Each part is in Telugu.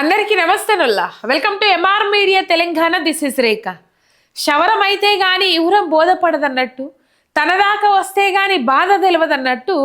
అందరికీ నమస్తేనుల్లా welcome to MR media Telangana this is Rekha శవరం అయితే కానీ ఇవురం బోధపడదన్నట్టు తన దాకా వస్తే కానీ బాధ తెలియదన్నట్టు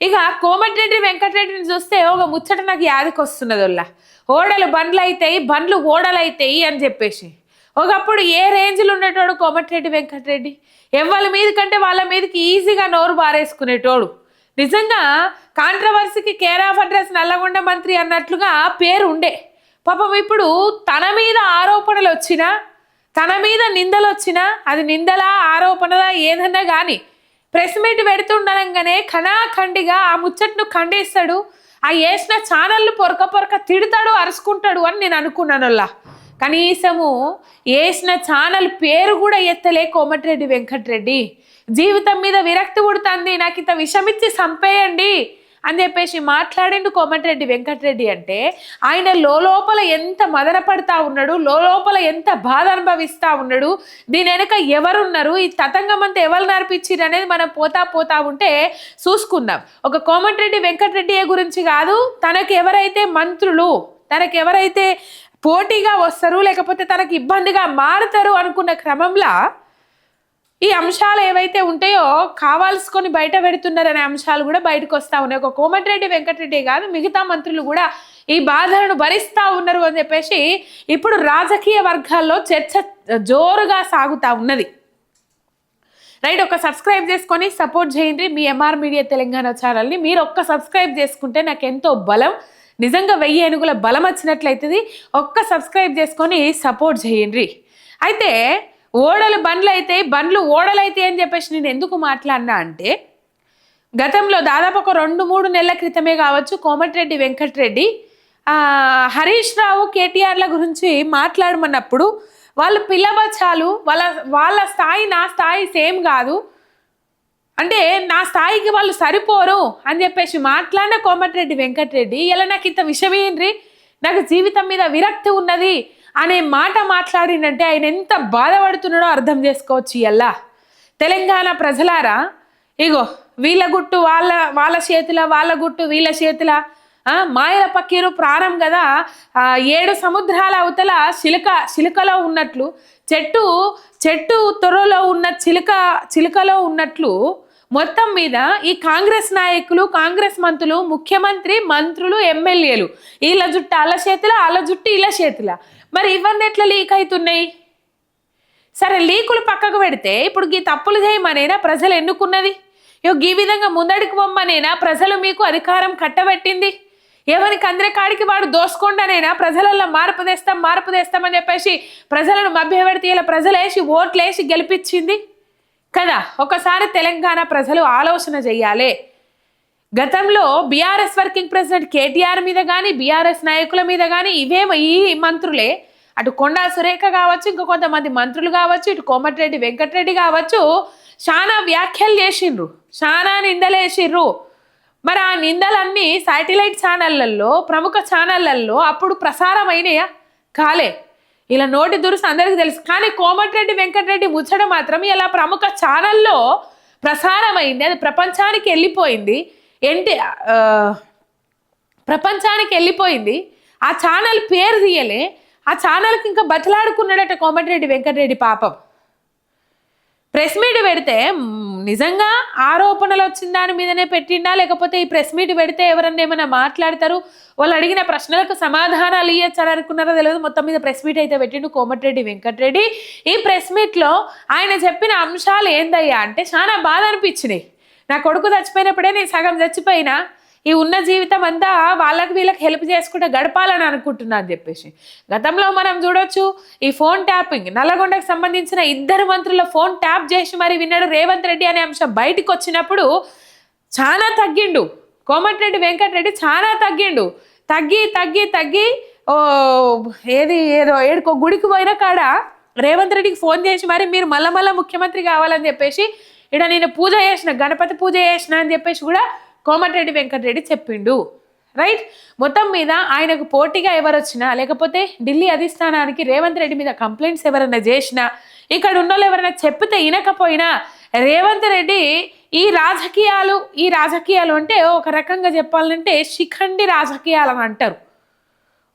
ఇక కోమటిరెడ్డి వెంకటరెడ్డిని చూస్తే ఒక ముచ్చట నాకు యాదికొస్తున్నదొల్లా ఓడలు బండ్లు అవుతాయి బండ్లు ఓడలు అవుతాయి అని చెప్పేసి. ఒకప్పుడు ఏ రేంజ్లో ఉండేటోడు కోమటిరెడ్డి వెంకటరెడ్డి? ఎవరి మీద కంటే వాళ్ళ మీదకి ఈజీగా నోరు బారేసుకునేటోడు. నిజంగా కాంట్రవర్సీకి కేర్ ఆఫ్ అడ్రస్ నల్లగొండ మంత్రి అన్నట్లుగా పేరు ఉండే. పాపం ఇప్పుడు తన మీద ఆరోపణలు వచ్చినా తన మీద నిందలు వచ్చినా అది నిందలా ఆరోపణలా ఏదన్నా కానీ ప్రెస్ మీట్ పెడుతుండగానే ఖనాఖండిగా ఆ ముచ్చట్ను ఖండిస్తాడు ఆ వేసిన ఛానళ్ళు పొరక పొరక తిడతాడు అరుచుకుంటాడు అని నేను అనుకున్నానుల్లా కనీసము వేసిన ఛానల్ పేరు కూడా ఎత్తలే కోమటిరెడ్డి వెంకటరెడ్డి. జీవితం మీద విరక్తి పుడుతుంది నాకు ఇంత విషమిచ్చి చంపేయండి. అని చెప్పేసి మాట్లాడిండు కోమటిరెడ్డి వెంకటరెడ్డి అంటే ఆయన లోపల ఎంత మదన పడతా ఉన్నాడు లోపల ఎంత బాధ అనుభవిస్తా ఉన్నాడు దీని వెనక ఎవరున్నారు ఈ తతంగం అంతా ఎవరు నడిపించారు అనేది మనం పోతా పోతా ఉంటే చూసుకుందాం. ఒక కోమటిరెడ్డి వెంకటరెడ్డి గురించి కాదు తనకు ఎవరైతే మంత్రులు తనకు ఎవరైతే పోటీగా వస్తారు లేకపోతే తనకు ఇబ్బందిగా మారుతారు అనుకున్న క్రమంలో ఈ అంశాలు ఏవైతే ఉంటాయో కావాల్సుకొని బయట పెడుతున్నారనే అంశాలు కూడా బయటకు వస్తూ ఉన్నాయి. ఒక కోమటిరెడ్డి వెంకటరెడ్డి కాదు మిగతా మంత్రులు కూడా ఈ బాధలను భరిస్తూ ఉన్నారు అని చెప్పేసి ఇప్పుడు రాజకీయ వర్గాల్లో చర్చ జోరుగా సాగుతూ ఉన్నది. రైట్ ఒక సబ్స్క్రైబ్ చేసుకొని సపోర్ట్ చేయండి. మీ ఎంఆర్ మీడియా తెలంగాణ ఛానల్ని మీరు ఒక్క సబ్స్క్రైబ్ చేసుకుంటే నాకు ఎంతో బలం నిజంగా వెయ్యి ఏనుగుల బలం వచ్చినట్లయితుంది. ఒక్క సబ్స్క్రైబ్ చేసుకొని సపోర్ట్ చేయండి. అయితే ఓడలు బండ్లు అయితే బండ్లు ఓడలు అయితే అని చెప్పేసి నేను ఎందుకు మాట్లాడినా అంటే గతంలో దాదాపు ఒక రెండు మూడు నెలల క్రితమే కావచ్చు కోమటిరెడ్డి వెంకటరెడ్డి హరీష్ రావు కేటీఆర్ల గురించి మాట్లాడమన్నప్పుడు వాళ్ళు పిల్లబచ్చాలు వాళ్ళ వాళ్ళ స్థాయి నా స్థాయి సేమ్ కాదు. అంటే నా స్థాయికి వాళ్ళు సరిపోరు అని చెప్పేసి మాట్లాడిన కోమటిరెడ్డి వెంకటరెడ్డి ఇలా నాకు ఇంత విషమేంద్రి నాకు జీవితం మీద విరక్తి ఉన్నది. అనే మాట మాట్లాడిందంటే ఆయన ఎంత బాధపడుతున్నాడో అర్థం చేసుకోవచ్చు ఎలా తెలంగాణ ప్రజలారా ఇగో వీళ్ళ గుట్టు వాళ్ళ వాళ్ళ చేతుల వాళ్ళ గుట్టు వీళ్ళ చేతుల మాయల పక్కీరు ప్రాణం కదా. ఏడు సముద్రాల అవతల చిలుక చిలుకలో ఉన్నట్లు చెట్టు చెట్టు తొర్రలో ఉన్న చిలుక చిలుకలో ఉన్నట్లు మొత్తం మీద ఈ కాంగ్రెస్ నాయకులు కాంగ్రెస్ మంత్రులు ముఖ్యమంత్రి మంత్రులు ఎమ్మెల్యేలు వీళ్ళ జుట్టు అల్ల చేతుల వాళ్ళ జుట్టు ఇలా చేతుల. మరి ఇవన్నీ ఎట్లా లీక్ అవుతున్నాయి? సరే లీకులు పక్కకు పెడితే ఇప్పుడు ఈ తప్పులు చేయమనేనా ప్రజలు ఎన్నుకున్నది? ఇగో ఈ విధంగా ముందడికి పొమ్మనేనా ప్రజలు మీకు అధికారం కట్టబెట్టింది? ఎవరికి అందరి కాడికి వాడు దోసుకోండనైనా? ప్రజలలో మార్పు తెస్తాం మార్పు తెస్తామని చెప్పేసి ప్రజలను మభ్యపెడితే ఇలా ప్రజలేసి ఓట్లేసి ఓట్లు వేసి గెలిపించింది? కదా ఒకసారి తెలంగాణ ప్రజలు ఆలోచన చెయ్యాలి గతంలో బీఆర్ఎస్ వర్కింగ్ ప్రెసిడెంట్ కేటీఆర్ మీద కానీ బీఆర్ఎస్ నాయకుల మీద కానీ ఇవేమో ఈ మంత్రులే. అటు కొండా సురేఖ కావచ్చు ఇంకా కొంతమంది మంత్రులు కావచ్చు ఇటు కోమటిరెడ్డి వెంకటరెడ్డి కావచ్చు చాలా వ్యాఖ్యలు చేసిండ్రు. చాలా నిందలేసిండ్రు. మరి ఆ నిందలన్నీ శాటిలైట్ ఛానళ్ళలో ప్రముఖ ఛానళ్ళలో అప్పుడు ప్రసారమైనయా కాలే. ఇలా నోటి దురుసు అందరికీ తెలుసు. కానీ కోమటిరెడ్డి వెంకటరెడ్డి ముచ్చట మాత్రం ఇలా ప్రముఖ ఛానల్లో ప్రసారమైంది. అది ప్రపంచానికి వెళ్ళిపోయింది. ఏంటి ప్రపంచానికి వెళ్ళిపోయింది. ఆ ఛానల్ పేరు తీయలే. ఆ ఛానల్కి ఇంకా బతలాడుకున్నాడట కోమటిరెడ్డి వెంకటరెడ్డి పాపం. ప్రెస్ మీట్ పెడితే నిజంగా ఆరోపణలు వచ్చిన దాని మీదనే పెట్టిండా? లేకపోతే ఈ ప్రెస్ మీట్ పెడితే ఎవరన్నా ఏమైనా మాట్లాడతారు? వాళ్ళు అడిగిన ప్రశ్నలకు సమాధానాలు ఇవ్వచ్చారు అనుకున్నారో తెలియదు. మొత్తం మీద ప్రెస్ మీట్ అయితే పెట్టిండు కోమటిరెడ్డి వెంకటరెడ్డి. ఈ ప్రెస్ మీట్లో ఆయన చెప్పిన అంశాలు ఏందయ్యా అంటే చాలా బాధ అనిపించినాయి. నా కొడుకు చచ్చిపోయినప్పుడే నేను సగం చచ్చిపోయినా ఈ ఉన్న జీవితం అంతా వాళ్ళకి వీళ్ళకి హెల్ప్ చేసుకుంటే గడపాలని అనుకుంటున్నా అని చెప్పేసి. గతంలో మనం చూడొచ్చు ఈ ఫోన్ ట్యాపింగ్ నల్లగొండకు సంబంధించిన ఇద్దరు మంత్రుల ఫోన్ ట్యాప్ చేసి మరి విన్నాడు రేవంత్ రెడ్డి అనే అంశం బయటకు వచ్చినప్పుడు చాలా తగ్గిండు. కోమటిరెడ్డి వెంకటరెడ్డి చాలా తగ్గిండు. తగ్గి తగ్గి తగ్గి ఓ ఏది ఏదో ఏడుకో గుడికి పోయిన కాడ రేవంత్ రెడ్డికి ఫోన్ చేసి మరి మీరు మళ్ళా మళ్ళీ ముఖ్యమంత్రి కావాలని చెప్పేసి ఇక్కడ నేను పూజ చేసిన గణపతి పూజ చేసిన అని చెప్పేసి కూడా కోమటిరెడ్డి వెంకటరెడ్డి చెప్పిండు. రైట్ మొత్తం మీద ఆయనకు పోటీగా ఎవరు వచ్చినా లేకపోతే ఢిల్లీ అధిష్టానానికి రేవంత్ రెడ్డి మీద కంప్లైంట్స్ ఎవరైనా చేసినా ఇక్కడ ఉన్న వాళ్ళు ఎవరైనా చెప్తే వినకపోయినా రేవంత్ రెడ్డి ఈ రాజకీయాలు ఈ రాజకీయాలు అంటే ఒక రకంగా చెప్పాలంటే శిఖండి రాజకీయాలు అని అంటారు.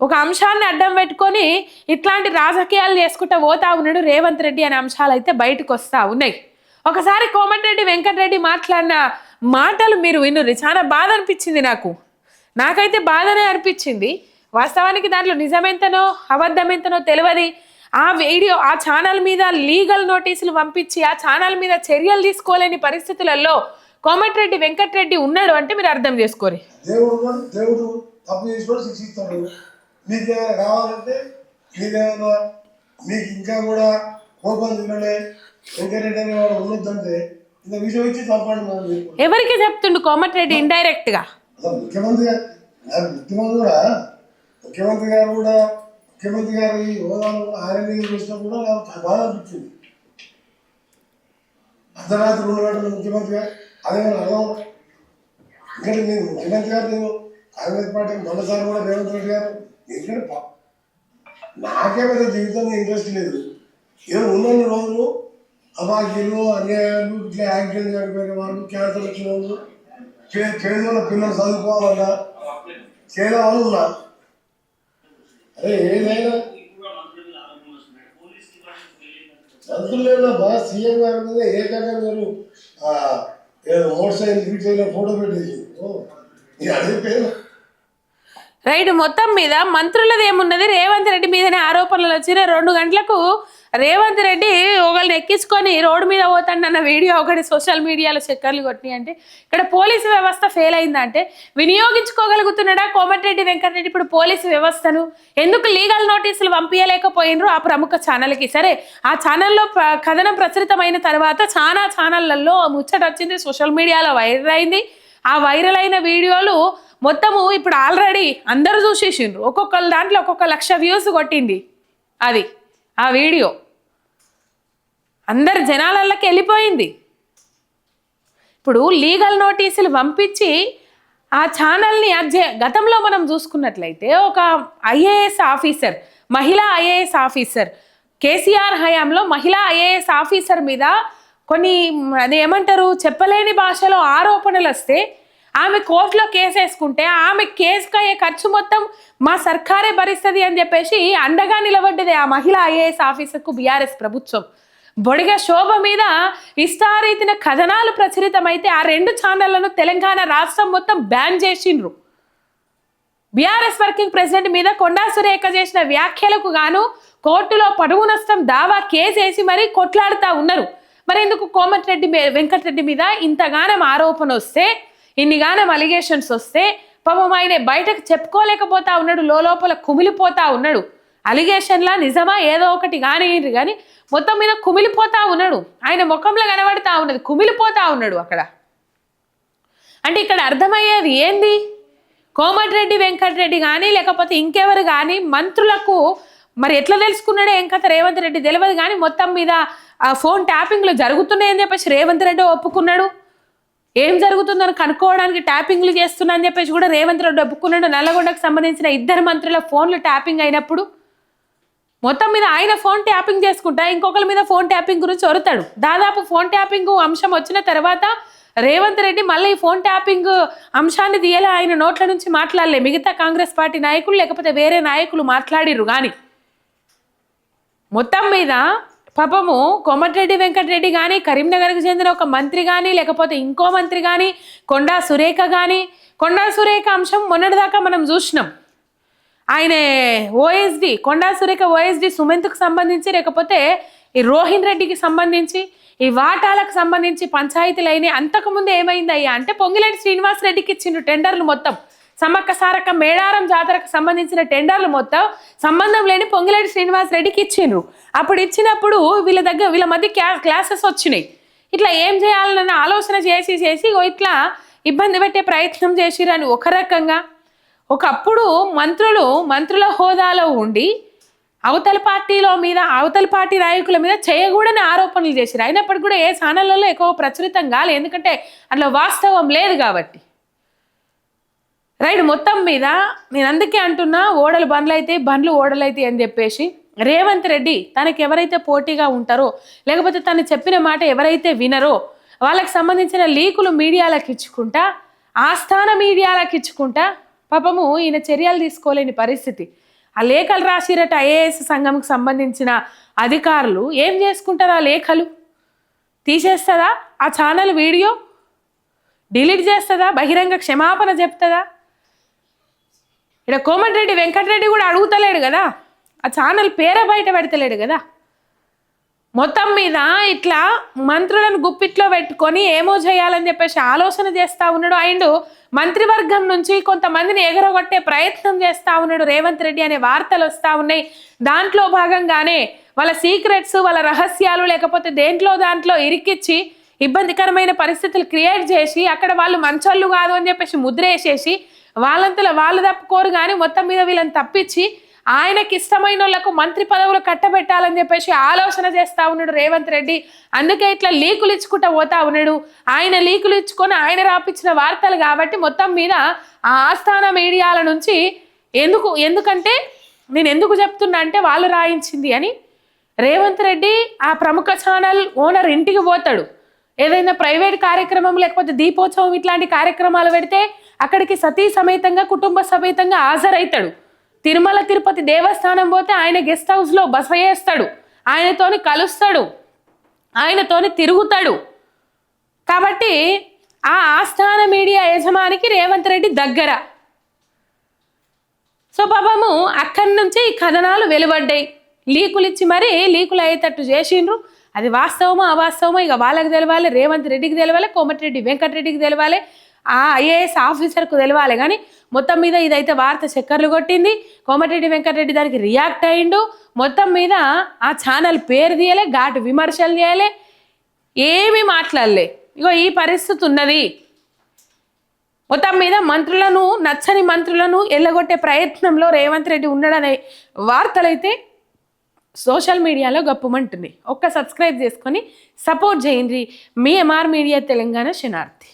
ఒక అంశాన్ని అడ్డం పెట్టుకొని ఇట్లాంటి రాజకీయాలు చేసుకుంటూ పోతా ఉన్నాడు రేవంత్ రెడ్డి అనే అంశాలు అయితే బయటకు వస్తూ ఉన్నాయి. ఒకసారి కోమటిరెడ్డి వెంకటరెడ్డి మాట్లాడిన మాటలు మీరు వినుర్రి. చాలా బాధ అనిపించింది నాకు. నాకైతే బాధనే అనిపించింది. వాస్తవానికి దాంట్లో నిజమెంతనో అబద్ధమెంతనో తెలియదు ఆ వీడియో ఆ ఛానల్ మీద లీగల్ నోటీసులు పంపించి ఆ ఛానల్ మీద చర్యలు తీసుకోలేని పరిస్థితులలో కోమటిరెడ్డి వెంకటరెడ్డి ఉన్నాడు అంటే మీరు అర్థం చేసుకోరి దేవుడు దేవుడు తప్పు శిక్షిస్తాడు. మీకు ఏమైనా కావాలంటే మీకు ఇంకా కూడా కోపం తినలే. వెంకరెడ్డి అనే వాడు ఉండొద్దంటే ఇంత విషయం ఇచ్చి చంపండి మనం చెప్పు. ఎవరికి చెప్తుండు కోమటిరెడ్డి ఇండైరెక్ట్గా అసలు ముఖ్యమంత్రి గారు నాకు ముఖ్యమంత్రి కూడా ముఖ్యమంత్రి గారు కూడా ముఖ్యమంత్రి గారు ఈ హోదాలో ఆయన చూసినప్పుడు కూడా నాకు బాధ అనిపించింది. అర్ధరాత్రి రెండు గంటల ముఖ్యమంత్రి గారు అదేమైనా అర్థం ఎందుకంటే నేను ముఖ్యమంత్రి గారు నేను కాంగ్రెస్ పార్టీ కూడా రేవంత్ రెడ్డి గారు ఎందుకంటే పా- నాకే పెద్ద జీవితంలో ఇంట్రెస్ట్ లేదు. ఏదో ఉన్నన్ని రోజులు అమాకీలు అన్యాయాలు ఇట్లా యాక్సిడెంట్ చనిపోయిన వాళ్ళు క్యాన్సర్ వచ్చిన వాళ్ళు చే- చేదుల పిల్లలు చదువుకోవాలన్నా చేద్దామని ఉన్నా అరే ఏదైనా మంత్రులు లేదా బాగా సీఎం గారి మీద ఏకంగా మీరు మోటార్ సైకిల్ ఫిట్ అయిన ఫోటో పెట్టేసి అదే పేరు. రైట్ మొత్తం మీద మంత్రులది ఏమున్నది? రేవంత్ రెడ్డి మీదనే ఆరోపణలు వచ్చిన రెండు గంటలకు రేవంత్ రెడ్డి ఒకళ్ళని ఎక్కించుకొని రోడ్డు మీద పోతాడన్న వీడియో ఒకటి సోషల్ మీడియాలో చక్కర్లు కొట్టినాయి అంటే ఇక్కడ పోలీసు వ్యవస్థ ఫెయిల్ అయిందంటే వినియోగించుకోగలుగుతున్నాడా కోమటిరెడ్డి వెంకటరెడ్డి ఇప్పుడు పోలీసు వ్యవస్థను? ఎందుకు లీగల్ నోటీసులు పంపించలేకపోయినరు ఆ ప్రముఖ ఛానల్కి? సరే ఆ ఛానల్లో కథనం ప్రచురితమైన తర్వాత చాలా ఛానళ్ళలో ముచ్చట వచ్చింది సోషల్ మీడియాలో వైరల్ అయింది. ఆ వైరల్ అయిన వీడియోలు మొత్తము ఇప్పుడు ఆల్రెడీ అందరూ చూసేసిండ్రు. ఒక్కొక్కరు దాంట్లో ఒక్కొక్క లక్ష వ్యూస్ కొట్టింది అది ఆ వీడియో. అందరి జనాలకి వెళ్ళిపోయింది. ఇప్పుడు లీగల్ నోటీసులు పంపించి ఆ ఛానల్ని గతంలో మనం చూసుకున్నట్లయితే ఒక ఐఏఎస్ ఆఫీసర్ మహిళా ఐఏఎస్ ఆఫీసర్ కేసీఆర్ హయాంలో మహిళా ఐఏఎస్ ఆఫీసర్ మీద కొన్ని అది ఏమంటారు చెప్పలేని భాషలో ఆరోపణలు వస్తే ఆమె కోర్టులో కేసు వేసుకుంటే ఆమె కేసుకు అయ్యే ఖర్చు మొత్తం మా సర్కారే భరిస్తుంది అని చెప్పేసి అండగా నిలబడ్డది ఆ మహిళా ఐఏఎస్ ఆఫీసర్కు బీఆర్ఎస్ ప్రభుత్వం. బొడిగ శోభ మీద ఇష్టారీతిన కథనాలు ప్రచురితమైతే ఆ రెండు ఛానళ్ళను తెలంగాణ రాష్ట్రం మొత్తం బ్యాన్ చేసిండ్రు. బీఆర్ఎస్ వర్కింగ్ ప్రెసిడెంట్ మీద కొండా సురేఖ చేసిన వ్యాఖ్యలకు గాను కోర్టులో పడువు నష్టం దావా కేసు వేసి మరీ కొట్లాడుతూ ఉన్నారు. మరి ఎందుకు కోమటిరెడ్డి వెంకటరెడ్డి మీద ఇంతగానం ఆరోపణ వస్తే ఇన్నిగానం అలిగేషన్స్ వస్తే పాపం ఆయన బయటకు చెప్పుకోలేకపోతా ఉన్నాడు లోపల కుమిలిపోతా ఉన్నాడు. అలిగేషన్లా నిజమా? ఏదో ఒకటి కానీ కానీ మొత్తం మీద కుమిలిపోతా ఉన్నాడు. ఆయన ముఖంలో కనబడతా ఉన్నది. కుమిలిపోతా ఉన్నాడు అక్కడ. అంటే ఇక్కడ అర్థమయ్యేది ఏంది? కోమటిరెడ్డి వెంకటరెడ్డి కానీ లేకపోతే ఇంకెవరు కానీ మంత్రులకు మరి ఎట్లా తెలుసుకున్నాడో ఏం కథ రేవంత్ రెడ్డి? తెలియదు కానీ మొత్తం మీద ఫోన్ ట్యాపింగ్లు జరుగుతున్నాయని చెప్పేసి రేవంత్ రెడ్డి ఒప్పుకున్నాడు. ఏం జరుగుతుందని కనుక్కోవడానికి ట్యాపింగ్లు చేస్తున్నా అని చెప్పేసి కూడా రేవంత్ రెడ్డి ఒప్పుకున్నాడు. నల్లగొండకు సంబంధించిన ఇద్దరు మంత్రుల ఫోన్లు ట్యాపింగ్ అయినప్పుడు మొత్తం మీద ఆయన ఫోన్ ట్యాపింగ్ చేసుకుంటా ఇంకొకరి మీద ఫోన్ ట్యాపింగ్ గురించి వరుతాడు దాదాపు ఫోన్ ట్యాపింగ్ అంశం వచ్చిన తర్వాత రేవంత్ రెడ్డి మళ్ళీ ఈ ఫోన్ ట్యాపింగ్ అంశాన్ని తీయలే ఆయన నోట్ల నుంచి మాట్లాడలే. మిగతా కాంగ్రెస్ పార్టీ నాయకులు లేకపోతే వేరే నాయకులు మాట్లాడిర్రు కానీ. మొత్తం మీద పాపము కోమటిరెడ్డి వెంకటరెడ్డి కానీ కరీంనగర్కి చెందిన ఒక మంత్రి కానీ లేకపోతే ఇంకో మంత్రి కానీ కొండా సురేఖ కానీ కొండా సురేఖ అంశం మొన్నటిదాకా మనం చూసినాం. ఆయన ఓఎస్డి కొండా సురేఖ ఓఎస్డి సుమంత్కు సంబంధించి లేకపోతే ఈ రోహిన్ రెడ్డికి సంబంధించి ఈ వాటాలకు సంబంధించి పంచాయతీలు అయినాయి. అంతకుముందు ఏమైందయ్యా అంటే పొంగిలేటి శ్రీనివాస్ రెడ్డికి ఇచ్చిండ్రు టెండర్లు మొత్తం. సమ్మక్క సారక్క మేడారం జాతరకు సంబంధించిన టెండర్లు మొత్తం సంబంధం లేని పొంగిలేటి శ్రీనివాస్ రెడ్డికి ఇచ్చిండ్రు. అప్పుడు ఇచ్చినప్పుడు వీళ్ళ దగ్గర వీళ్ళ మధ్య క్లా క్లాసెస్ వచ్చినాయి. ఇట్లా ఏం చేయాలన్న ఆలోచన చేసి చేసి ఓ ఇట్లా ఇబ్బంది పెట్టే ప్రయత్నం చేసిరని ఒక రకంగా ఒకప్పుడు మంత్రులు మంత్రుల హోదాలో ఉండి అవతల పార్టీలో మీద అవతల పార్టీ నాయకుల మీద చేయకూడని ఆరోపణలు చేశారు. అయినప్పటికీ కూడా ఏ ఛానళ్ళలో ఎక్కువ ప్రచురితం కాలే. ఎందుకంటే అట్లా వాస్తవం లేదు కాబట్టి. రైట్ మొత్తం మీద నేను అందుకే అంటున్నా ఓడలు బండ్లు అయితే బండ్లు ఓడలు అయితే అని చెప్పేసి రేవంత్ రెడ్డి తనకి ఎవరైతే పోటీగా ఉంటారో లేకపోతే తను చెప్పిన మాట ఎవరైతే వినరో వాళ్ళకి సంబంధించిన లీకులు మీడియాలకు ఇచ్చుకుంటా ఆస్థాన మీడియాలకు ఇచ్చుకుంటా పాపము ఈయన చర్యలు తీసుకోలేని పరిస్థితి. ఆ లేఖలు రాసిరట ఐఏఎస్ సంఘంకి సంబంధించిన అధికారులు. ఏం చేసుకుంటారు ఆ లేఖలు? తీసేస్తుందా? ఆ ఛానల్ వీడియో? డిలీట్ చేస్తుందా? బహిరంగ క్షమాపణ చెప్తుందా? ఇక్కడ కోమటిరెడ్డి వెంకటరెడ్డి కూడా అడుగుతలేడు కదా? ఆ ఛానల్ పేర బయట పెడతలేడు కదా? మొత్తం మీద ఇట్లా మంత్రులను గుప్పిట్లో పెట్టుకొని ఏమో చేయాలని చెప్పేసి ఆలోచన చేస్తా ఉన్నాడు. అండ్ మంత్రివర్గం నుంచి కొంతమందిని ఎగరగొట్టే ప్రయత్నం చేస్తా ఉన్నాడు రేవంత్ రెడ్డి అనే వార్తలు వస్తా ఉన్నాయి. దాంట్లో భాగంగానే వాళ్ళ సీక్రెట్స్ వాళ్ళ రహస్యాలు లేకపోతే దేంట్లో దాంట్లో ఇరికిచ్చి ఇబ్బందికరమైన పరిస్థితులు క్రియేట్ చేసి అక్కడ వాళ్ళు మంచోళ్ళు కాదు అని చెప్పేసి ముద్ర వేసేసి వాళ్ళంతలో వాళ్ళు తప్పుకోరు కానీ మొత్తం మీద వీళ్ళని తప్పించి ఆయనకి ఇష్టమైన వాళ్ళకు మంత్రి పదవులు కట్టబెట్టాలని చెప్పేసి ఆలోచన చేస్తా ఉన్నాడు రేవంత్ రెడ్డి. అందుకే ఇట్లా లీకులు ఇచ్చుకుంటా పోతా ఉన్నాడు. ఆయన లీకులు ఇచ్చుకొని ఆయన రాపించిన వార్తలు కాబట్టి మొత్తం మీద ఆ ఆస్థాన మీడియాల నుంచి ఎందుకు ఎందుకంటే నేను ఎందుకు చెప్తున్నా అంటే వాళ్ళు రాయించింది అని రేవంత్ రెడ్డి ఆ ప్రముఖ ఛానల్ ఓనర్ ఇంటికి పోతాడు. ఏదైనా ప్రైవేట్ కార్యక్రమం లేకపోతే దీపోత్సవం ఇట్లాంటి కార్యక్రమాలు పెడితే అక్కడికి సతీ సమేతంగా కుటుంబ సమేతంగా హాజరవుతాడు తిరుమల తిరుపతి దేవస్థానం పోతే ఆయన గెస్ట్ హౌస్లో బస చేస్తాడు ఆయనతోని కలుస్తాడు. ఆయనతోని తిరుగుతాడు. కాబట్టి ఆ ఆస్థాన మీడియా యజమానికి రేవంత్ రెడ్డి దగ్గర. సో పాపము అక్కడి నుంచి ఈ కథనాలు వెలువడ్డాయి. లీకులు ఇచ్చి మరీ లీకులు అయ్యేటట్టు చేసిండ్రు. అది వాస్తవమో అవాస్తవమో? ఇక వాళ్ళకి తెలవాలి రేవంత్ రెడ్డికి తెలవాలి కోమటిరెడ్డి వెంకటరెడ్డికి తెలవాలి. ఆ ఐఏఎస్ ఆఫీసర్కు తెలవాలి. కానీ మొత్తం మీద ఇదైతే వార్త చక్కర్లు కొట్టింది. కోమటిరెడ్డి వెంకటరెడ్డి దానికి రియాక్ట్ అయిండు. మొత్తం మీద ఆ ఛానల్ పేరు తీయలే ఘాటు విమర్శలు చేయలే ఏమీ మాట్లాడలే. ఇగో ఈ పరిస్థితి ఉన్నది. మొత్తం మీద మంత్రులను నచ్చని మంత్రులను ఎల్లగొట్టే ప్రయత్నంలో రేవంత్ రెడ్డి ఉన్నాడనే వార్తలైతే సోషల్ మీడియాలో గప్పుమంటుంది. ఒక్క సబ్స్క్రైబ్ చేసుకొని సపోర్ట్ చేయండి. మీ ఎంఆర్ మీడియా తెలంగాణ శనార్థి